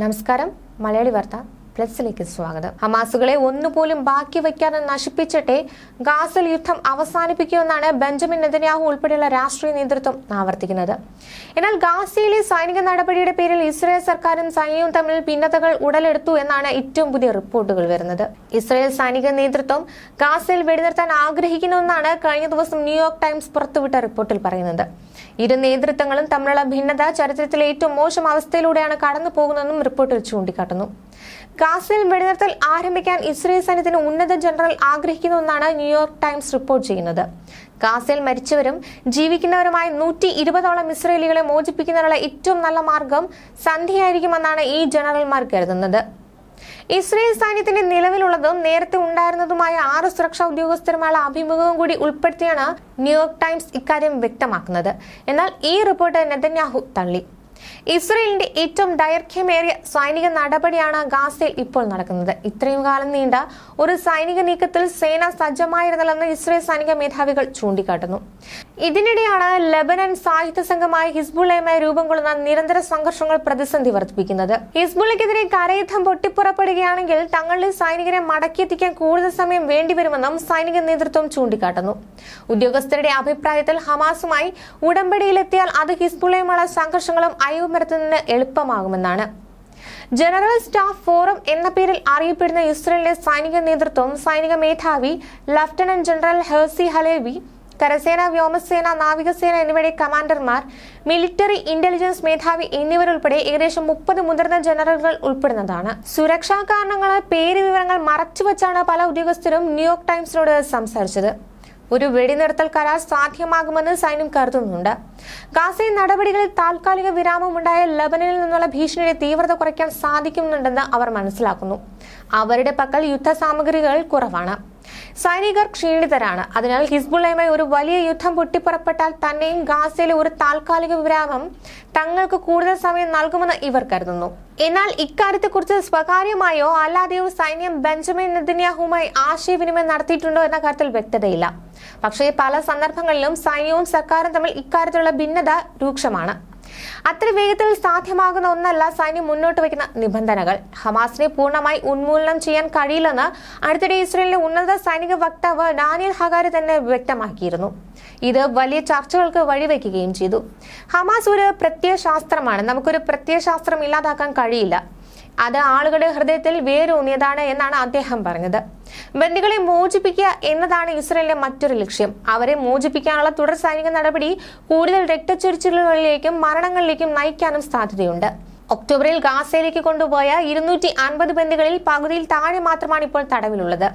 നമസ്കാരം. മലയാളി വാർത്ത. പ്ലസിലേക്ക് സ്വാഗതം. ഹമാസുകളെ ഒന്നുപോലും ബാക്കി വയ്ക്കാതെ നശിപ്പിച്ചിട്ടേ ഗാസൽ യുദ്ധം അവസാനിപ്പിക്കുമെന്നാണ് ബെഞ്ചമിൻ നെതന്യാഹു ഉൾപ്പെടെയുള്ള രാഷ്ട്രീയ നേതൃത്വം ആവർത്തിക്കുന്നത്. എന്നാൽ ഗാസയിലെ സൈനിക നടപടിയുടെ പേരിൽ ഇസ്രായേൽ സർക്കാരും സൈന്യവും തമ്മിൽ ഭിന്നതകൾ ഉടലെടുത്തു എന്നാണ് ഏറ്റവും പുതിയ റിപ്പോർട്ടുകൾ വരുന്നത്. ഇസ്രായേൽ സൈനിക നേതൃത്വം ഗാസയിൽ വെടിനിർത്താൻ ആഗ്രഹിക്കുന്നുവെന്നാണ് കഴിഞ്ഞ ദിവസം ന്യൂയോർക്ക് ടൈംസ് പുറത്തുവിട്ട റിപ്പോർട്ടിൽ പറയുന്നത്. ഇരു നേതൃത്വങ്ങളും തമ്മിലുള്ള ഭിന്നത ചരിത്രത്തിലെ ഏറ്റവും മോശം അവസ്ഥയിലൂടെയാണ് കടന്നു പോകുന്നതെന്നും റിപ്പോർട്ടിൽ ചൂണ്ടിക്കാട്ടുന്നു. ഗാസയിൽ വെടിനിർത്തൽ ആരംഭിക്കാൻ ഇസ്രയേൽ സൈന്യത്തിന് ഉന്നത ജനറൽ ആഗ്രഹിക്കുന്നുവെന്നാണ് ന്യൂയോർക്ക് ടൈംസ് റിപ്പോർട്ട് ചെയ്യുന്നത്. ഗാസയിൽ മരിച്ചവരും ജീവിക്കുന്നവരുമായ നൂറ്റി ഇരുപതോളം ഇസ്രയേലികളെ മോചിപ്പിക്കുന്നതിനുള്ള ഏറ്റവും നല്ല മാർഗം സന്ധിയായിരിക്കുമെന്നാണ് ഈ ജനറൽമാർ കരുതുന്നത്. ഇസ്രയേൽ സൈന്യത്തിന്റെ നിലവിലുള്ളതും നേരത്തെ ഉണ്ടായിരുന്നതുമായ ആറ് സുരക്ഷാ ഉദ്യോഗസ്ഥരുമായുള്ള അഭിമുഖവും കൂടി ഉൾപ്പെടുത്തിയാണ് ന്യൂയോർക്ക് ടൈംസ് ഇക്കാര്യം വ്യക്തമാക്കുന്നത്. എന്നാൽ ഈ റിപ്പോർട്ട് നെതന്യാഹു തള്ളി. ഇസ്രയേലിന്റെ ഏറ്റവും ദൈർഘ്യമേറിയ സൈനിക നടപടിയാണ് ഗാസയിൽ ഇപ്പോൾ നടക്കുന്നത്. ഇത്രയും കാലം നീണ്ട ഒരു സൈനിക നീക്കത്തിൽ സേന സജ്ജമായിരുന്നില്ലെന്ന് ഇസ്രയേൽ സൈനിക മേധാവികൾ ചൂണ്ടിക്കാട്ടുന്നു. ഇതിനിടെയാണ് ലബനൻ സായുധ സംഘമായ ഹിസ്ബുള്ളയുമായി രൂപം കൊള്ളുന്ന നിരന്തര സംഘർഷങ്ങൾ പ്രതിസന്ധി വർദ്ധിപ്പിക്കുന്നത്. ഹിസ്ബുള്ളയ്ക്കെതിരെ കരയുദ്ധം പൊട്ടിപ്പുറപ്പെടുകയാണെങ്കിൽ തങ്ങളുടെ സൈനികരെ മടക്കിയെത്തിക്കാൻ കൂടുതൽ സമയം വേണ്ടിവരുമെന്നും സൈനിക നേതൃത്വം ചൂണ്ടിക്കാട്ടുന്നു. ഉദ്യോഗസ്ഥരുടെ അഭിപ്രായത്തിൽ ഹമാസുമായി ഉടമ്പടിയിലെത്തിയാൽ അത് ഹിസ്ബുള്ളയുമുള്ള സംഘർഷങ്ങളും അയവുമരത്തുന്നതിന് എളുപ്പമാകുമെന്നാണ്. ജനറൽ സ്റ്റാഫ് ഫോറം എന്ന പേരിൽ അറിയപ്പെടുന്ന ഇസ്രയേലിലെ സൈനിക നേതൃത്വം സൈനിക മേധാവി ലഫ്റ്റനന്റ് ജനറൽ ഹേഴ്സി ഹലേവി കരസേന വ്യോമസേന നാവികസേന എന്നിവയുടെ കമാൻഡർമാർ മിലിറ്ററി ഇന്റലിജൻസ് മേധാവി എന്നിവരുൾപ്പെടെ ഏകദേശം മുപ്പത് മുതിർന്ന ജനറലുകൾ ഉൾപ്പെടുന്നതാണ്. സുരക്ഷാ കാരണങ്ങളാൽ പേര് വിവരങ്ങൾ മറച്ചുവെച്ചാണ് പല ഉദ്യോഗസ്ഥരും ന്യൂയോർക്ക് ടൈംസിനോട് സംസാരിച്ചത്. ഒരു വെടിനിർത്തൽ കരാർ സാധ്യമാകുമെന്ന് സൈന്യം കരുതുന്നുണ്ട്. ഗാസയിൽ നടപടികളിൽ താൽക്കാലിക വിരാമമുണ്ടായ ലബനനിൽ നിന്നുള്ള ഭീഷണിയുടെ തീവ്രത കുറയ്ക്കാൻ സാധിക്കുന്നുണ്ടെന്ന് അവർ മനസ്സിലാക്കുന്നു. അവരുടെ പക്കൽ യുദ്ധസാമഗ്രികൾ കുറവാണ്. സൈനികർ ക്ഷീണിതരാണ്. അതിനാൽ ഹിസ്ബുള്ളയുമായി ഒരു വലിയ യുദ്ധം പൊട്ടിപ്പുറപ്പെട്ടാൽ തന്നെയും ഗാസയിലെ ഒരു താൽക്കാലിക വിരാമം തങ്ങൾക്ക് കൂടുതൽ സമയം നൽകുമെന്ന് ഇവർ കരുതുന്നു. എന്നാൽ ഇക്കാര്യത്തെക്കുറിച്ച് സ്വകാര്യമായോ അല്ലാതെയോ സൈന്യം ബെഞ്ചമിൻ നെതന്യാഹുമായി ആശയവിനിമയം നടത്തിയിട്ടുണ്ടോ എന്ന കാര്യത്തിൽ വ്യക്തതയില്ല. പക്ഷേ പല സന്ദർഭങ്ങളിലും സൈന്യവും സർക്കാരും തമ്മിൽ ഇക്കാര്യത്തിലുള്ള ഭിന്നത രൂക്ഷമാണ്. അത്ര വേഗത്തിൽ സാധ്യമാകുന്ന ഒന്നല്ല സൈന്യം മുന്നോട്ട് വയ്ക്കുന്ന നിബന്ധനകൾ. ഹമാസിനെ പൂർണമായി ഉന്മൂലനം ചെയ്യാൻ കഴിയില്ലെന്ന് അടുത്തിടെ ഇസ്രയേലിലെ ഉന്നത സൈനിക വക്താവ് ഡാനിയൽ ഹഗാരി തന്നെ വ്യക്തമാക്കിയിരുന്നു. ഇത് വലിയ ചർച്ചകൾക്ക് വഴിവെക്കുകയും ചെയ്തു. ഹമാസ് ഒരു പ്രത്യയശാസ്ത്രമാണ്. നമുക്കൊരു പ്രത്യയശാസ്ത്രം ഇല്ലാതാക്കാൻ കഴിയില്ല. അത് ആളുകളുടെ ഹൃദയത്തിൽ വേരൂന്നിയതാണ് എന്നാണ് അദ്ദേഹം പറഞ്ഞത്. ബന്ദികളെ മോചിപ്പിക്കുക എന്നതാണ് ഇസ്രയേലിന്റെ മറ്റൊരു ലക്ഷ്യം. അവരെ മോചിപ്പിക്കാനുള്ള തുടർ സൈനിക നടപടി കൂടുതൽ രക്തച്ചൊരിച്ചിലുകളിലേക്കും മരണങ്ങളിലേക്കും നയിക്കാനും സാധ്യതയുണ്ട്. ഒക്ടോബറിൽ ഗാസയിലേക്ക് കൊണ്ടുപോയ ഇരുന്നൂറ്റി അൻപത് ബന്ദികളിൽ പകുതിയിൽ താഴെ മാത്രമാണ് ഇപ്പോൾ തടവിലുള്ളത്.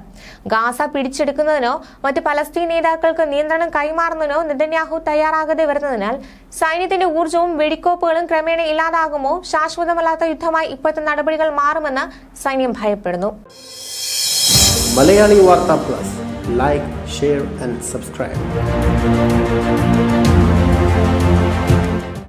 ഗാസ പിടിച്ചെടുക്കുന്നതിനോ മറ്റ് പലസ്തീൻ നേതാക്കൾക്ക് നിയന്ത്രണം കൈമാറുന്നതിനോ നെതന്യാഹു തയ്യാറാകാതെ വരുന്നതിനാൽ സൈന്യത്തിന്റെ ഊർജവും വെടിക്കോപ്പുകളും ക്രമേണ ഇല്ലാതാകുമോ ശാശ്വതമല്ലാത്ത യുദ്ധമായി ഇപ്പോഴത്തെ നടപടികൾ മാറുമെന്ന് സൈന്യം ഭയപ്പെടുന്നു. Malayali Vartha plus. Like share and subscribe